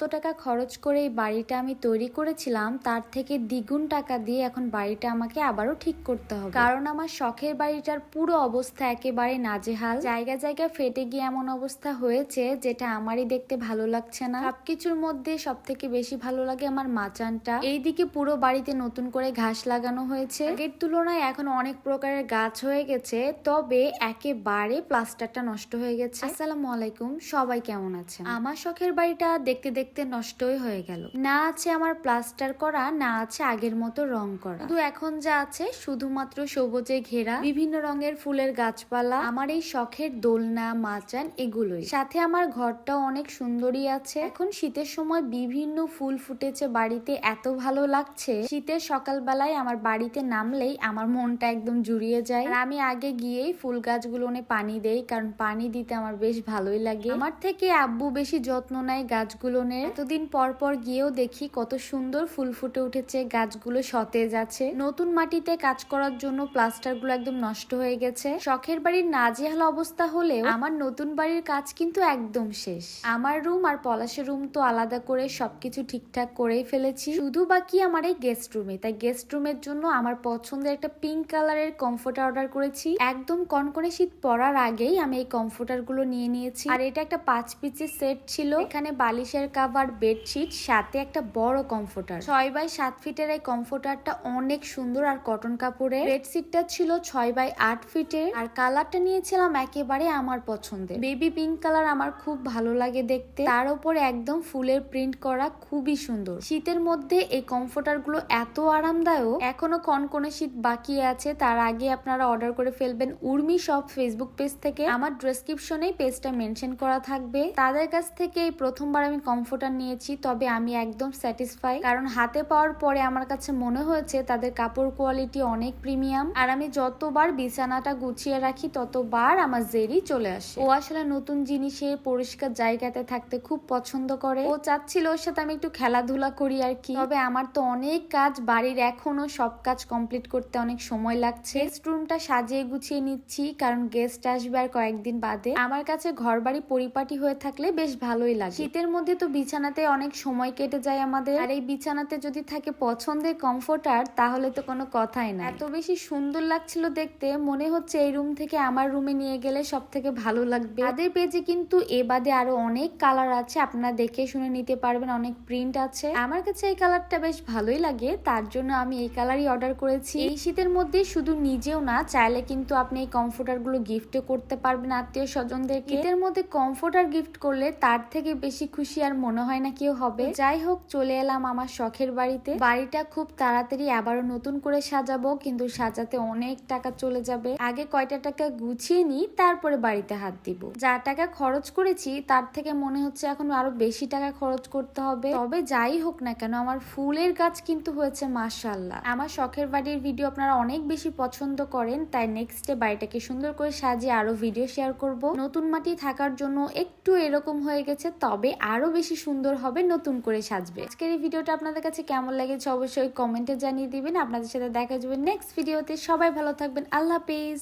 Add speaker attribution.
Speaker 1: যত টাকা খরচ করে এই বাড়িটা আমি তৈরি করেছিলাম, তার থেকে দ্বিগুণ টাকা দিয়ে এখন বাড়িটা আমাকে আবারও ঠিক করতে হবে। কারণ আমার শখের বাড়িটার পুরো অবস্থা একেবারে নাজেহাল। জায়গা জায়গা ফেটে গিয়ে এমন অবস্থা হয়েছে যেটা আমারই দেখতে ভালো লাগছে না। সবকিছুর মধ্যে সব থেকে বেশি ভালো লাগে আমার মাচানটা এইদিকে পুরো বাড়িতে নতুন করে ঘাস লাগানো হয়েছে। আগের তুলনায় এখন অনেক প্রকারের গাছ হয়ে গেছে, তবে একেবারে প্লাস্টারটা নষ্ট হয়ে গেছে। আসসালামু আলাইকুম, সবাই কেমন আছেন? আমার শখের বাড়িটা দেখতে দেখতে নষ্টই হয়ে গেল। না আছে আমার প্লাস্টার করা, না আছে আগের মতো রং করা। শুধু এখন যা আছে, শুধুমাত্র সবুজে ঘেরা, বিভিন্ন রঙের ফুলের গাছপালা, আমার এই শখের দোলনা, মাচান এগুলোই। সাথে আমার ঘরটাও অনেক সুন্দরী আছে। এখন শীতের সময় বিভিন্ন ফুল ফুটেছে বাড়িতে, এত ভালো লাগছে। শীতের সকালবেলায় আমার বাড়িতে নামলেই আমার মনটা একদম জুড়িয়ে যায়। আমি আগে গিয়েই ফুল গাছগুলো পানি দেই, কারণ পানি দিতে আমার বেশ ভালোই লাগে। আমার থেকে আব্বু বেশি যত্ন নেয় গাছগুলো এতদিন পর পর গিয়েও দেখি কত সুন্দর ফুল ফুটে উঠেছে, গাছগুলো সতেজ আছে। নতুন মাটিতে কাজ করার জন্য প্লাস্টারগুলো একদম নষ্ট হয়ে গেছে। শখের বাড়ির নাজেহাল অবস্থা হলেও আমার নতুন বাড়ির কাজ কিন্তু একদম শেষ। আমার রুম আর পলাশের রুম তো আলাদা করে সবকিছু ঠিকঠাক করেই ফেলেছি। শুধু বাকি আমার এই গেস্ট রুমে তাই গেস্ট রুমের জন্য আমার পছন্দের একটা পিঙ্ক কালারের কমফোর্টার অর্ডার করেছি। একদম কনকনে শীত পড়ার আগেই আমি এই কমফোর্টারগুলো নিয়ে নিয়েছি। আর এটা একটা পাঁচ পিসের সেট ছিল। এখানে বালিশের কাভার বেডশিট, সাথে একটা বড় কমফোর্টার ছয় বাই সাত ফিটের এই কমফোর্টারটা অনেক সুন্দর আর কটন কাপড়ের। বেডশিটটা ছিল ছয় বাই আট ফিটের আর কালারটা নিয়েছিলাম একেবারে আমার পছন্দের। বেবি পিঙ্ক কালার আমার খুব ভালো লাগে দেখতে। তার উপর একদম ফুলের প্রিন্ট করা খুবই সুন্দর। শীতের মধ্যে এই কমফোর্টারগুলো এত আরামদায়ক। এখনও কনকনে শীত বাকি আছে। তার আগে আপনারা অর্ডার করে ফেলবেন উর্মি সব ফেসবুক পেজ থেকে। আমার ডেসক্রিপশনে পেজটা মেনশন করা থাকবে। তাদের কাছ থেকে এই প্রথমবার আমি কমফোর্টার নিয়েছি, তবে আমি একদম স্যাটিসফাই কারণ হাতে পাওয়ার পরে আমার কাছে মনে হয়েছে তাদের কাপড় কোয়ালিটি অনেক প্রিমিয়াম আর আমি যতবার বিছানাটা গুছিয়ে রাখি, ততবার আমার জেরি চলে আসে। ও আসলে নতুন জিনিসে পরিষ্কার জায়গাতে থাকতে খুব পছন্দ করে। ও চাচ্ছিল ওর সাথে আমি একটু খেলাধুলা করি আর কি। তবে আমার তো অনেক কাজ, বাড়ির এখনও সব কাজ কমপ্লিট করতে অনেক সময় লাগছে। গেস্ট রুমটা সাজিয়ে গুছিয়ে নিচ্ছি, কারণ গেস্ট আসবে আর কয়েকদিন বাদে। আমার কাছে ঘর বাড়ি পরিপাটি হয়ে থাকলে বেশ ভালোই লাগে। শীতের মধ্যে তো বিছানাতে অনেক সময় কেটে যায় আমাদের। আর এই বিছানাতে যদি থাকে পছন্দের কমফোর্টার, তাহলে তো কোনো কথাই না এত বেশি সুন্দর লাগছিল দেখতে, মনে হচ্ছে এই রুম থেকে আমার রুমে নিয়ে গেলে সব থেকে ভালো লাগবে। তাদের পেজে কিন্তু এ বাদে আরও অনেক কালার আছে, আপনারা দেখে শুনে নিতে পারবেন, অনেক প্রিন্ট আছে। আমার কাছে এই কালারটা বেশ ভালোই লাগে, তার জন্য আমি এই কালারই অর্ডার করেছি। এই শীতের মধ্যে শুধু নিজেও না, চাইলে কিন্তু আপনি এই কমফোর্টারগুলো গিফটও করতে পারবেন আত্মীয় স্বজনদেরকে। এদের মধ্যে কমফোর্টার গিফট করলে তার থেকে বেশি খুশি আর মনে হয় না কেউ হবে। যাই হোক, চলে এলাম আমার শখের বাড়িতে। বাড়িটা খুব তাড়াতাড়ি আবারও নতুন করে সাজাবো, কিন্তু সাজাতে অনেক টাকা চলে যাবে। আগে কয়টা টাকা গুছিয়ে নিই, তারপরে বাড়িতে হাত দিব। যা টাকা খরচ করেছি, তার থেকে মনে হচ্ছে এখন আরও বেশি টাকা খরচ করতে হবে। তবে যাই হোক না কেন, আমার ফুলের গাছ কিন্তু হয়েছে মাশাল্লাহ আমার শখের বাড়ির ভিডিও আপনারা অনেক বেশি পছন্দ করেন, তাই নেক্সট বাড়িটাকে সুন্দর করে সাজিয়ে আরও ভিডিও শেয়ার করব। নতুন মাটি থাকার জন্য একটু এরকম হয়ে গেছে, তবে আরও বেশি সুন্দর হবে, নতুন করে সাজবে। আজকের এই ভিডিওটা আপনাদের কাছে কেমন লেগেছে অবশ্যই কমেন্টে জানিয়ে দিবেন। আপনাদের সাথে দেখা যাবে নেক্সট ভিডিওতে। সবাই ভালো থাকবেন। আল্লাহ হাফিজ।